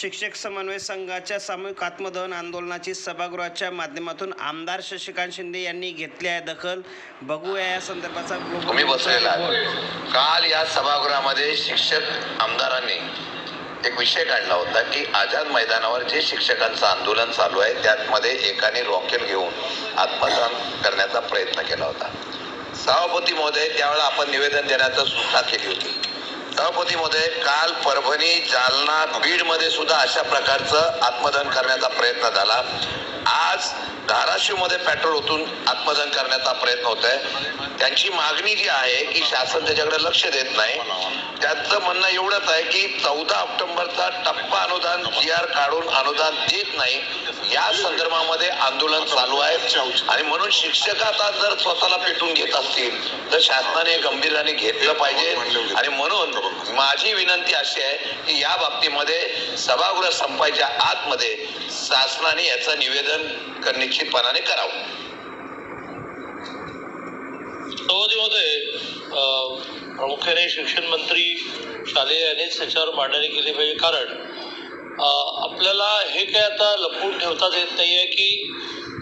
शिक्षक समन्वय संघाच्या सामूहिक आत्मदहन आंदोलनाची सभागृहाच्या माध्यमातून आमदार शशिकांत शिंदे यांनी घेतली आहे दखल. बघूया या संदर्भाचा तुम्ही बसलेला. काल या सभागृहामध्ये शिक्षक आमदारांनी एक विषय काढला होता की आझाद मैदानावर जे शिक्षकांचं आंदोलन चालू आहे त्यामध्ये एकाने रॉकेल घेऊन आत्मदान करण्याचा प्रयत्न केला होता. सभापती महोदय त्यावेळेला आपण निवेदन देण्याचा सूचना केली होती. सभापती काल परभणी जालना बीडमध्ये सुद्धा अशा प्रकारचं आत्मदहन करण्याचा प्रयत्न झाला. आज धाराशिवमध्ये पेट्रोल ओतून आत्मदहन करण्याचा प्रयत्न होत आहे त्यांची मागणी जी आहे की शासन त्याच्याकडे लक्ष देत नाही. त्याचं म्हणणं एवढंच आहे की चौदा ऑक्टोबरचा टप्पा अनुदान जी आर काढून अनुदान देत नाही या संदर्भामध्ये आंदोलन चालू आहे. आणि म्हणून शिक्षक आता जर स्वतःला पेटून घेत असतील तर शासनाने हे गंभीराने घेतलं पाहिजे. आणि म्हणून माझी विनंती अशी आहे की या बाबतीमध्ये सभागृह संपायच्या आतमध्ये शासनाने याचं निवेदन निश्चितपणाने करावं. सभापतीमध्ये अ, प्रामुख्याने शिक्षण मंत्री शालेय यांनीच त्याच्यावर मांडणी केली पाहिजे. कारण आपल्याला हे काय आता लपवून ठेवताच येत नाहीये की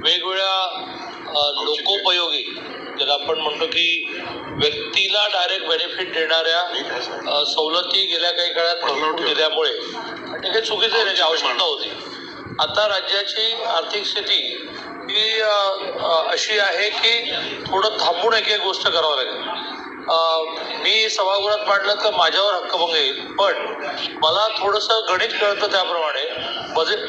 वेगवेगळ्या लोकोपयोगी ज्याला आपण म्हणतो की व्यक्तीला डायरेक्ट बेनिफिट देणाऱ्या सवलती गेल्या काही काळात दिल्यामुळे आणि हे चुकीचं आहे त्याची आवश्यकता होती. आता राज्याची आर्थिक स्थिती ही अशी आहे की थोडं थांबून एक एक गोष्ट करावं लागेल. मी सभागृहात मांडलं तर माझ्यावर हक्कभंग येईल पण मला थोडंसं गणित कळतं त्याप्रमाणे बजेट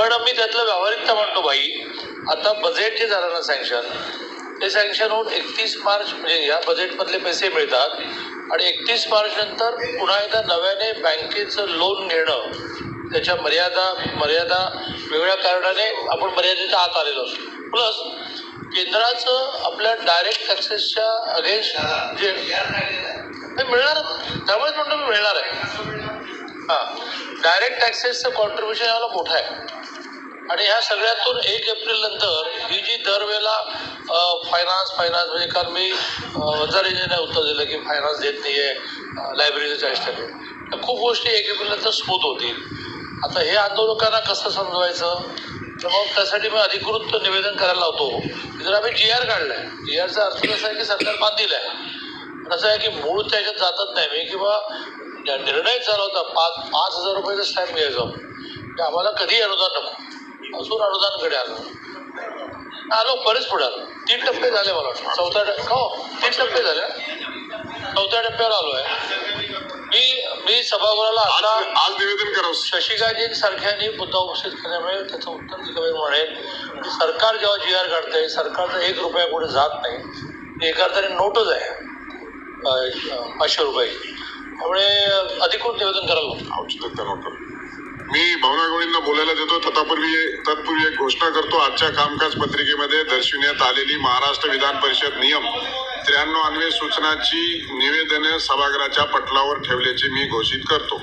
पण मी त्यातलं व्यावहारिकता म्हणतो भाई. आता बजेट जे झालं ना सँक्शन ते सँक्शन होऊन एकतीस मार्च म्हणजे या बजेटमधले पैसे मिळतात. आणि एकतीस मार्च नंतर पुन्हा एकदा नव्याने बँकेचं लोन घेणं त्याच्या मर्यादा मर्यादा वेगळ्या कारणाने आपण मर्यादेच्या आत आलेलो असतो. प्लस केंद्राचं आपल्या डायरेक्ट टॅक्सेसच्या अगेन्स्ट जे मिळणार त्यामुळेच म्हणतो मी मिळणार आहे. हां. डायरेक्ट टॅक्सेसचं कॉन्ट्रीब्युशन याला मोठं आहे. आणि ह्या सगळ्यातून एक एप्रिल नंतर ही जी दरवेळेला फायनान्स फायनान्स म्हणजे कारण मी वजारेजीने उत्तर दिलं की फायनान्स देत नाही आहे लायब्ररीचं चाळीस टक्के तर खूप गोष्टी एक एप्रिल नंतर स्मूथ होतील. आता हे आंदोलकांना कसं समजवायचं? तर मग त्यासाठी मी अधिकृत निवेदन करायला लावतो. जर आम्ही जी आर काढलाय. जी आरचा अर्थ असा आहे की सरकार बांधील आहे पण असं आहे की मूळ त्याच्यात जातच नाही. मी किंवा ज्या चालवता झाला होता पाच पाच हजार रुपयाचा स्टॅम्प घ्यायचा आम्हाला कधी अनुदान नको. अजून अनुदानकडे आलो आलो बरेच पुढे. आलो तीन टप्पे झाले मला वाटतं. चौथ्या टप्पे हो तीन टप्पे झाले. चौथ्या टप्प्यावर आलो आहे. मी मी सभागृहाला आता आज निवेदन करावं. शशिकाजींसारख्यानी मुद्दा उपस्थित केल्यामुळे त्याचं उत्तर दिलं म्हणेल. सरकार जेव्हा जी आर काढतंय सरकारचा एक रुपया पुढे जात नाही. एका अर्थाने नोटच आहे. पाचशे रुपयाची त्यामुळे अधिकृत निवेदन करायला लागतं. नव्हतं मी भावना गवळींना बोलायला देतो. तत्पूर्वी तत्पूर्वी एक घोषणा करतो. आजच्या कामकाज पत्रिकेमध्ये दर्शविण्यात आलेली महाराष्ट्र विधान परिषद नियम त्र्याण्णव अन्वे सूचनाची निवेदने सभागृहाच्या पटलावर ठेवल्याचे मी घोषित करतो.